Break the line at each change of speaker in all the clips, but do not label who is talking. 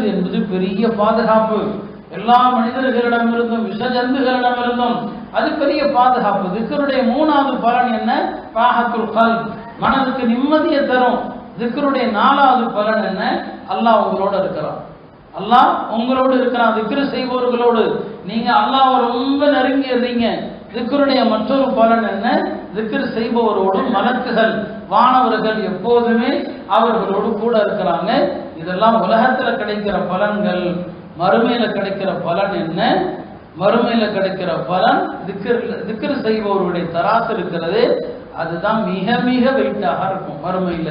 மனிதர் என்பது பெரிய பாதுகாப்பு. எல்லா மனிதர்களிடமிருந்தும் விஷ ஜந்துகளிடமிருந்தும் அது பெரிய பாதுகாப்பு. திக்கருடைய மூணாவது பலன் என்ன? பாகத்துல் கல் மனதுக்கு நிம்மதியை தரும். திக்கருடைய நாலாவது பலன் என்ன? அல்லாஹ் உங்களோட இருக்கிறான். அல்லாஹ் உங்களோடு இருக்கிறான். திக்ரு செய்பவர்களோடு. நீங்க அல்லாஹ் ரொம்ப நெருங்கிடுறீங்க. திக்ருடைய மற்றொரு பலன் என்ன? திக்ரு செய்பவரோடு மலக்குகள் வானவர்கள் எப்போதுமே அவர்களோடு கூட இருக்கிறாங்க. இதெல்லாம் உலகத்துல கிடைக்கிற பலன்கள் மறுமையில கிடைக்கிற பலன் என்ன? மறுமையில கிடைக்கிற பலன் திக்கர் திக்கர் செய்பவருடைய தராசு இருக்கிறது. அதுதான் மிக மிக வெயிட்டாக இருக்கும் மறுமையில.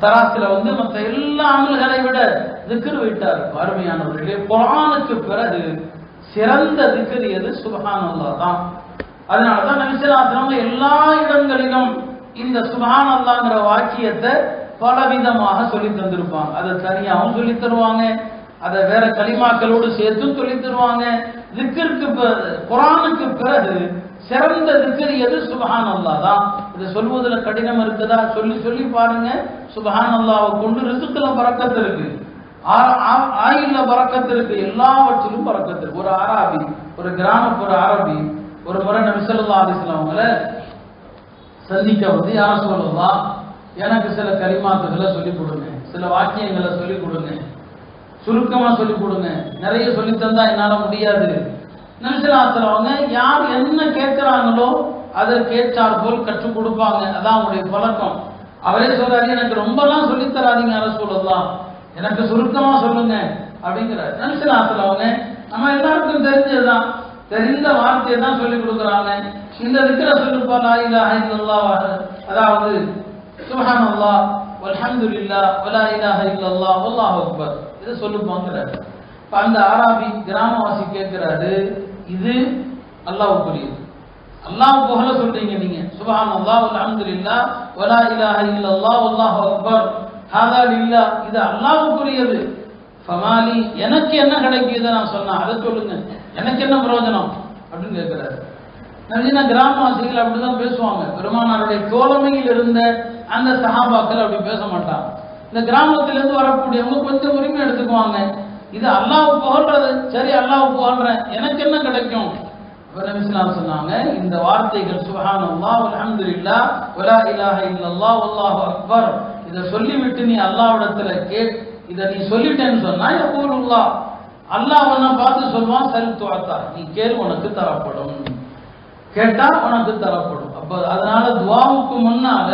தராசுல வந்து மற்ற எல்லா அமல்களை விட திக்கர் வெயிட்டா இருக்கும் அருமையானவர்களே. குரானுக்கு பிறகு சிறந்த திக்கர் எது? சுபஹானல்லா தான். அதனாலதான் தான் எல்லா இடங்களிலும் இந்த சுபஹான் அல்லாங்கிற வாக்கியத்தை பலவிதமாக சொல்லி தந்திருப்பாங்க. அதை தனியாகவும் சொல்லி தருவாங்க. அதை வேற களிமாக்களோடு சேர்த்தும் சொல்லி தருவாங்க. திக்கிற்கு குரானுக்கு பிறகு சிறந்த திக்கர் எது? சுபஹான் அல்லா தான். இதை சொல்வதில் கடினம் இருக்குதா? சொல்லி சொல்லி பாருங்க. சுபஹான் அல்லாவை கொண்டு ரிசுக்குல பறக்கத்து இருக்கு. ஆ- ஆயுள்ல பறக்கத்து இருக்கு. எல்லாவற்றிலும் பறக்கத்து இருக்கு. ஒரு அராபி ஒரு கிராமப்புற அரபி ஒரு முறை நபிசல்லா அலிஸ்லாம் அவங்கள சந்திக்க வந்து யார சொல்லலாம் எனக்கு சில கரிமாத்துகளை சொல்லிக் கொடுங்க. சில வாக்கியங்களை சொல்லிக் கொடுங்க. சுருக்கமா சொல்லிக் கொடுங்க. நிறைய சொல்லி தந்தா என்னால் முடியாது. நபிசலாத்துல அவங்க யார் என்ன கேட்குறாங்களோ அதை கேட்டார் போல் கற்றுக் கொடுப்பாங்க. அதான் அவங்களுடைய பழக்கம். அவரே சொல்றாரு எனக்கு ரொம்பலாம் சொல்லித் தராதீங்க யார எனக்கு சுருக்கமா சொல்லுங்க. அப்படிங்கிறார். நபிசலாத்துல அவங்க நம்ம எல்லாருக்கும் தெரிஞ்சதுதான். தெரிந்த வார்த்தையை தான் சொல்லிக் கொடுக்குறாங்க. இந்த இருக்கிற சொல்லுப்பா லா இலாஹ அதாவது அதாவது சுப்ஹானல்லாஹ் வல்ஹம்துலில்லாஹ் வலா இலாஹ இல்லல்லா வல்லாஹு அக்பர். இதை சொல்லுப்பாங்கிறார் இப்போ அந்த ஆராபி கிராமவாசி கேட்கிறாரு இது அல்லாஹ்வுக்குரியது அல்லாஹ் புகழ சொல்றீங்க நீங்க. சுப்ஹானல்லாஹ் வல்ஹம்துலில்லாஹ் வலா இலாஹ இல்லல்லா அல்லாஹ் அக்பர். ஹாதா லில்லாஹ் இது அல்லாஹ்வுக்குரியது ஃபமாலி எனக்கு என்ன கிடைக்குது நான் சொன்னேன் அதை சொல்லுங்க. எனக்கு என்ன பிரயோஜனம்? அப்படின்னு கேட்கிறாரு. நவீன கிராமவாசிகள் அப்படிதான் பேசுவாங்க. பெருமானாருடைய தோழமையில் இருந்த அந்த சஹாபாக்கள் அப்படி பேச மாட்டாங்க. இந்த கிராமத்திலேருந்து வரக்கூடியவங்க கொஞ்சம் உரிமை எடுத்துக்குவாங்க. இது அல்லாஹ் புகழ்றது. சரி அல்லாஹ் புகழ்றேன். எனக்கு என்ன கிடைக்கும்? நபிஸ்லாம் சொன்னாங்க இந்த வார்த்தைகள் சுஹான் அல்லாஹ் அலமது இல்லா உலா இலாஹ இல்லல்லா உல்லாஹ் அக்பர். இதை சொல்லிவிட்டு நீ அல்லாவிடத்துல கேட் இதை நீ சொல்லிட்டேன்னு சொன்னா யகூலுல்லாஹ். அல்லாஹ் உன்னை பார்த்து சொல்லுவான் சரி துவாத்தா நீ கேள் உனக்கு தரப்படும். கேட்டா உனக்கு தரப்படும். அப்ப அதனால துவாவுக்கு முன்னால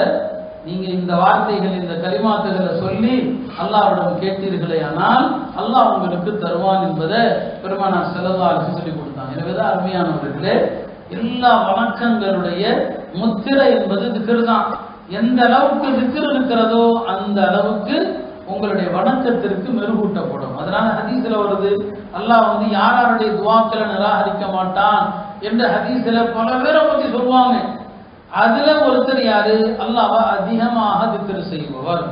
நீங்க இந்த வார்த்தைகள் இந்த கலிமாத்துகளை சொல்லி அல்லாவிடம் கேட்டீர்களே ஆனால் அல்லாஹ் உங்களுக்கு தருவான் என்பதை பெருமானா செலவா சொல்லிக் சொல்லி கொடுத்தாங்க எனவேதான் அருமையானவர்களே எல்லா வணக்கங்களுடைய முத்திரை என்பது திக்ர் தான். எந்த அளவுக்கு திக்ர் இருக்கிறதோ அந்த அளவுக்கு உங்களுடைய வணக்கத்திற்கு மெருகூட்டப்படும். அதனால ஹதீஸ்ல வருது அல்லாஹ் வந்து யார் யாருடைய துவாக்களை நிராகரிக்க மாட்டான் என்று ஹதீஸ்ல பல பேரை பத்தி சொல்லுவாங்க. அதுல ஒருத்தர் யாரு? அல்லாவா அதிகமாக திக்கர் செய்பவர்.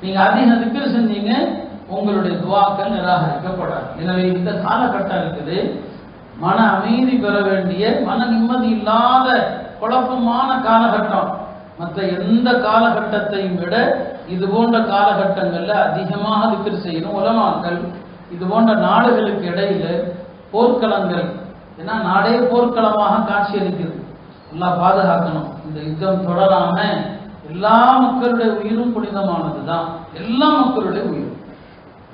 நீங்க அதிக திக்கர் செஞ்சீங்க உங்களுடைய துவாக்கள் நிராகரிக்கப்படாது. எனவே இந்த காலகட்டம் இருக்குது. மன அமைதி பெற வேண்டிய மன நிம்மதி இல்லாத குழப்பமான காலகட்டம். மற்ற எந்த காலகட்டத்தையும் விட இது போன்ற காலகட்டங்கள்ல அதிகமாக திக்கர் செய்யணும் உலமாக்கள். இது போன்ற நாடுகளுக்கு இடையில போர்க்களங்கள். ஏன்னா நாடே போர்க்களமாக காட்சியளிக்கிறது எல்லாம் பாதுகாக்கணும். இந்த யுத்தம் தொடராம எல்லா மக்களுடைய உயிரும் புனிதமானது தான் எல்லா மக்களுடைய உயிரும்.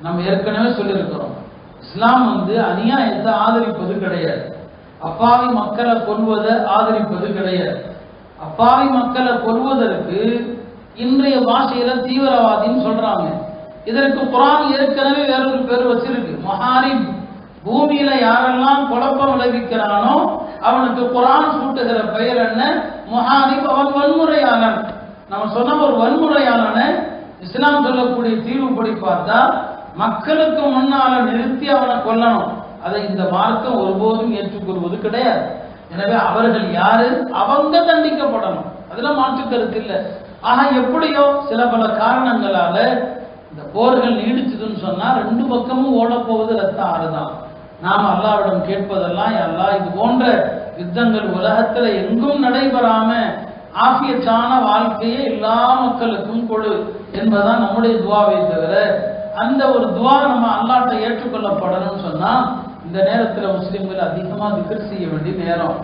நம்ம ஏற்கனவே சொல்லியிருக்கிறோம். இஸ்லாம் வந்து அநியாயத்தை ஆதரிப்பது கிடையாது. அப்பாவி மக்களை கொல்வதை ஆதரிப்பது கிடையாது. அப்பாவி மக்களை கொல்வதற்கு இன்றைய பாஷையில தீவிரவாதின்னு சொல்றாங்க. இதற்கு குரான் ஏற்கனவே வேறொரு பேர் வச்சிருக்கு. மஹாரிப் பூமியில யாரெல்லாம் குழப்பம் விளைவிக்கிறானோ அவனுக்கு குரான் சூட்டுகிற பெயர் என்ன? முஹாரிப் அவன் வன்முறையாளன். நம்ம சொன்ன ஒரு வன்முறையாளன இஸ்லாம் சொல்லக்கூடிய தீர்வுபடி பார்த்தா மக்களுக்கு முன்னால நிறுத்தி அவனை கொல்லணும். அதை இந்த மார்க்கம் ஒருபோதும் ஏற்றுக்கொள்வது கிடையாது. எனவே அவர்கள் யாரு? அவங்க தண்டிக்கப்படணும். அதுல மாற்று கருத்து இல்லை. ஆனா எப்படியோ சில பல காரணங்களால இந்த போர்கள் நீடிச்சதுன்னு சொன்னா ரெண்டு பக்கமும் ஓட போவது ரத்த ஆறுதான். நாம் அல்லாவிடம் கேட்பதெல்லாம் அல்லாஹ் இது போன்ற யுத்தங்கள் உலகத்துல எங்கும் நடைபெறாம ஆபியத்தான வாழ்க்கையை எல்லா மக்களுக்கும் கொடு என்பதுதான் நம்முடைய துவாவை தவிர அந்த ஒரு துவா நம்ம அல்லாட்ட ஏற்றுக்கொள்ளப்படணும்னு சொன்னா இந்த நேரத்துல முஸ்லிம்கள் அதிகமா திக்ர் செய்ய வேண்டிய நேரம்.